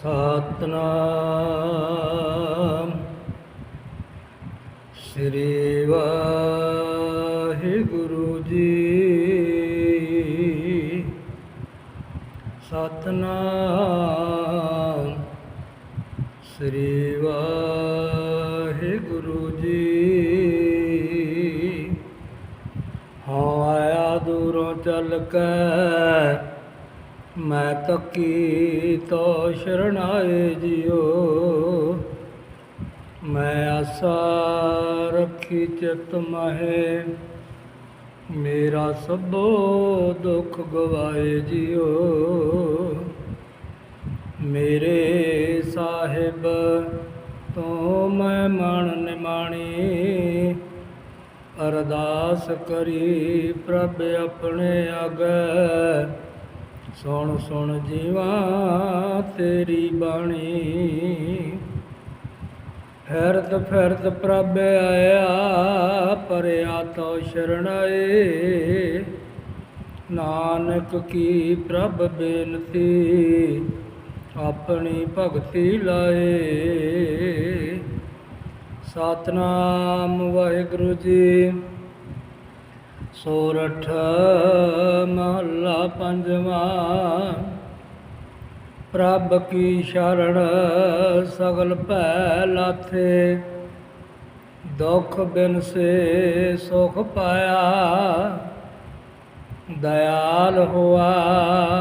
ਸਤਨਾਮ। ਸ੍ਰੀ ਵਾਹਿਗੁਰੂ ਜੀ। ਸਤਨਾਮ। ਸ੍ਰੀ ਵਾਹਿਗੁਰੂ ਜੀ। ਹਾਂ ਆਇਆ ਦੂਰੋਂ ਚੱਲ ਕੇ ਮੈਂ ਤੱਕੀ ਤੋ ਸ਼ਰਣਾਏ ਜਿਉ। ਮੈਂ ਆਸਾ ਰੱਖੀ ਚਿਤ ਮਹੇ। ਮੇਰਾ ਸਭੋ ਦੁੱਖ ਗਵਾਏ ਜਿਉ। ਮੇਰੇ ਸਾਹਿਬ, ਤੋਂ ਮੈਂ ਮਨ ਨਿਮਾਣੀ। ਅਰਦਾਸ ਕਰੀ ਪ੍ਰਭ ਆਪਣੇ ਅਗੈ ਸੁਣ ਸੁਣ ਜੀਵਾ ਤੇਰੀ ਬਾਣੀ। ਫਿਰਤ ਫਿਰਤ ਪ੍ਰਭ ਆਇਆ, ਪਰਿਆ ਤੋ ਸ਼ਰਣਾਏ ਨਾਨਕ ਕੀ ਪ੍ਰਭ ਬੇਨਤੀ, ਆਪਣੀ ਭਗਤੀ ਲਾਏ। ਸਤਨਾਮ ਵਾਹਿਗੁਰੂ ਜੀ। ਸੋਰਠ ਮਹੱਲਾ ਪੰਜਵਾਂ। ਪ੍ਰਭ ਕੀ ਸ਼ਰਣ ਸਗਲ ਭੈ ਲਾਥੇ। ਦੁਖ ਬਿਨ ਸੇ ਸੁਖ ਪਾਇਆ। ਦਇਆਲ ਹੋਆ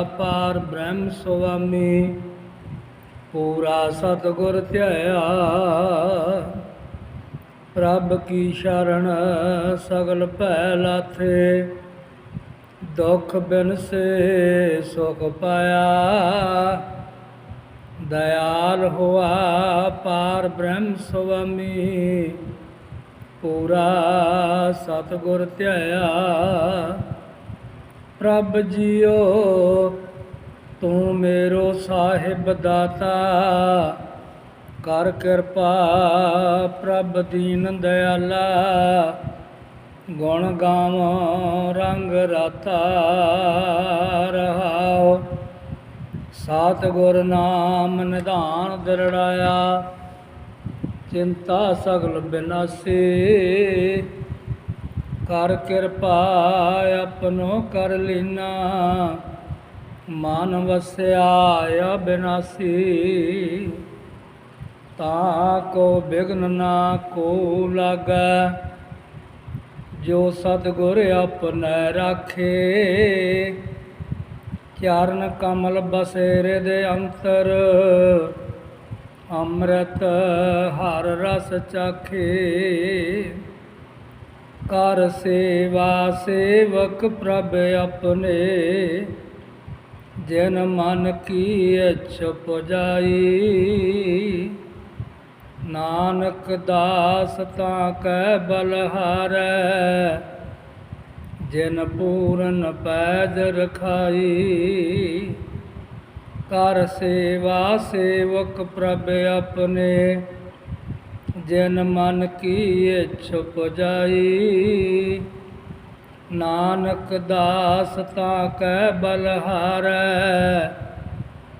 ਪਾਰ ਬ੍ਰਹਮ ਸੁਆਮੀ। ਪੂਰਾ ਸਤਗੁਰ ਧਿਆਇਆ। ਪ੍ਰਭ ਕੀ ਸ਼ਰਨ ਸਗਲ ਭੈ ਲਾਥੇ ਦੁਖ ਬਿਨ ਸੇ ਸੁਖ ਪਾਇਆ। ਦਇਆਲ ਹੋਆ ਪਾਰ ਬ੍ਰਹਮ ਸੁਆਮੀ। ਪੂਰਾ ਸਤਗੁਰ ਧਿਆਇਆ। ਪ੍ਰਭ ਜੀਓ, ਤੂੰ ਮੇਰੋ ਸਾਹਿਬ ਦਾਤਾ। ਕਰ ਕਿਰਪਾ ਪ੍ਰਭ ਦੀਨ ਦਇਆਲਾ ਗੁਣ ਗਾਵ, ਰੰਗ ਰਾਤਾ ਰਹਾਓ। ਸਾਤ ਗੁਰ ਨਾਮ ਨਿਧਾਨ ਦਰੜਾਇਆ। ਚਿੰਤਾ ਸਗਲ ਬਿਨਾਸੀ। ਕਰ ਕਿਰਪਾ ਆਪਨੋ ਕਰ ਲੀਨਾ। ਮਨ ਵਸਿਆ ਬਿਨਾਸੀ। ਤਾ ਕੋ ਬਿਗਨ ਨਾ ਕੋ ਲਾਗੈ, ਜੋ ਸਤਗੁਰ ਆਪਣੈ ਰਾਖੇ। ਚਰਨ ਕਮਲ ਬਸੇ ਦੇ ਅੰਤਰ, ਅੰਮ੍ਰਿਤ ਹਰ ਰਸ ਚਾਖੇ। ਕਰ ਸੇਵਾ ਸੇਵਕ ਪ੍ਰਭ ਆਪਣੇ, ਜਨ ਮਨ ਕੀ ਇਛ ਪੁਜਾਈ ਨਾਨਕ ਦਾਸ ਤਾਂ ਕੈ ਬਲਹਾਰੈ ਜਿਨ ਪੂਰਨ ਪੈਜ ਰਖਾਈ। ਕਰ ਸੇਵਾ ਸੇਵਕ ਪ੍ਰਭ ਆਪਣੇ, ਜਿਨ ਮਨ ਕੀ ਛੁਪ ਜਾਈ ਨਾਨਕ ਦਾਸ ਤਾਂ ਕੈ ਬਲਹਾਰੈ